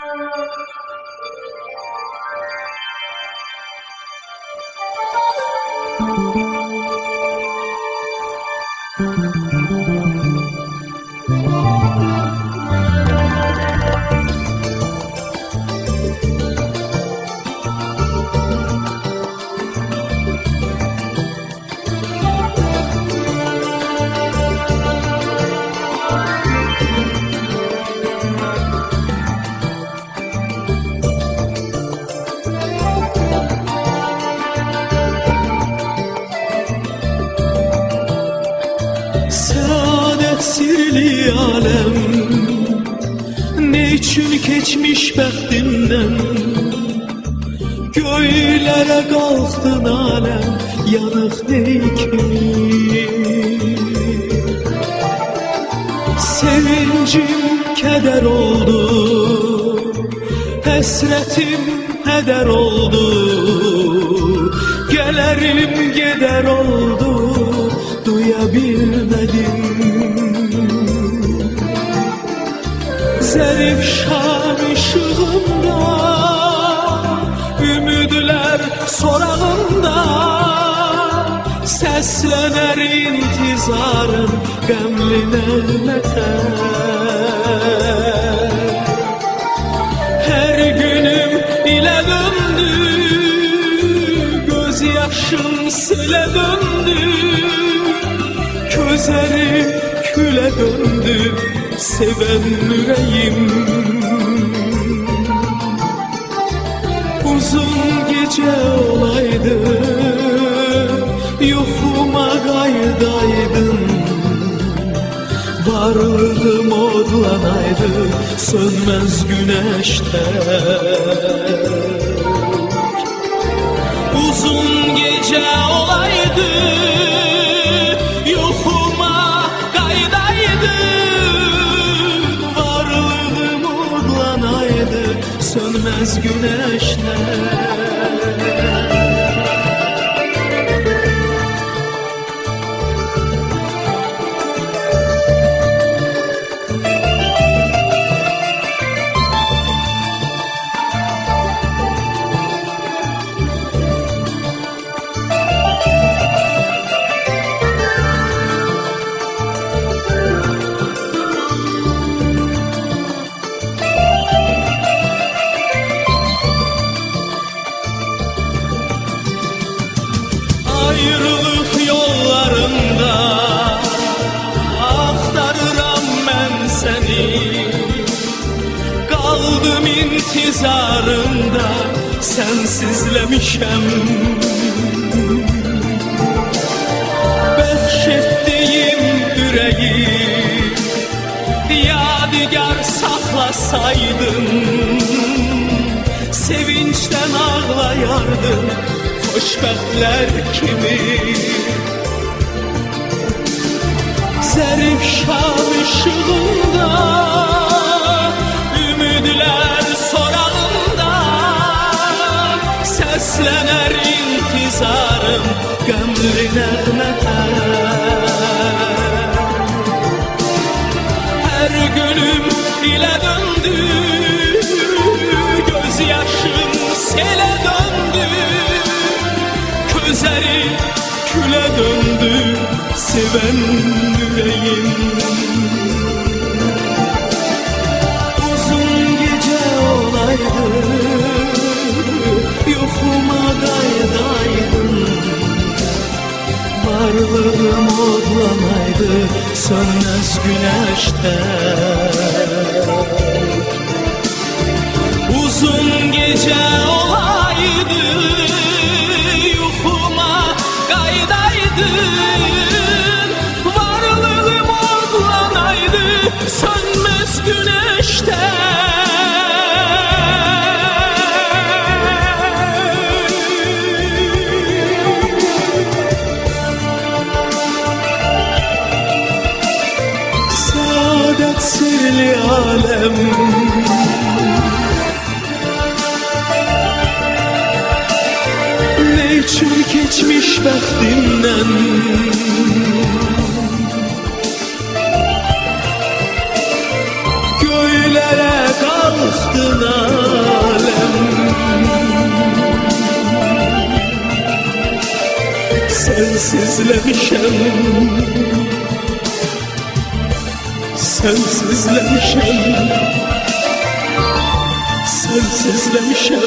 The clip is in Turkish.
Música sirli alem. Ne için geçmiş bəxtimdən Göylere qalxdın alem Yanıq ney kimi Sevincim keder oldu Həsrətim hədər oldu. Gələrim gedər oldu Duya bilmədim Zərif şam ışığında Ümidlər sorağında Səslənər intizarın Qəmli nəğmətə Her günüm ile döndü Göz yaşım sile döndü Közlerim küle döndü Seven yüreğim. Uzun gece olaydı Yuhuma kaydaydın Varlığım odlanaydı Sönmez güneşte. Uzun gece olaydı Sönmez güneşte Sensizlemişem Behşettiğim yüreği Yadigar saklasaydın Sevinçten ağlayardım Hoşbəxtlər kimi. Zərif şam ışığında Səslənər intizarım Qəmli nəğmətə Her günüm ile döndü Göz yaşım sele döndü Közleri küle döndü Seven yüreğim Sönmez güneşte alem. Ne için geçmiş bəxtimdən Göylərə qalxdı aldın alem. Sensizlemişem Sensizlemişem Sensizlemişem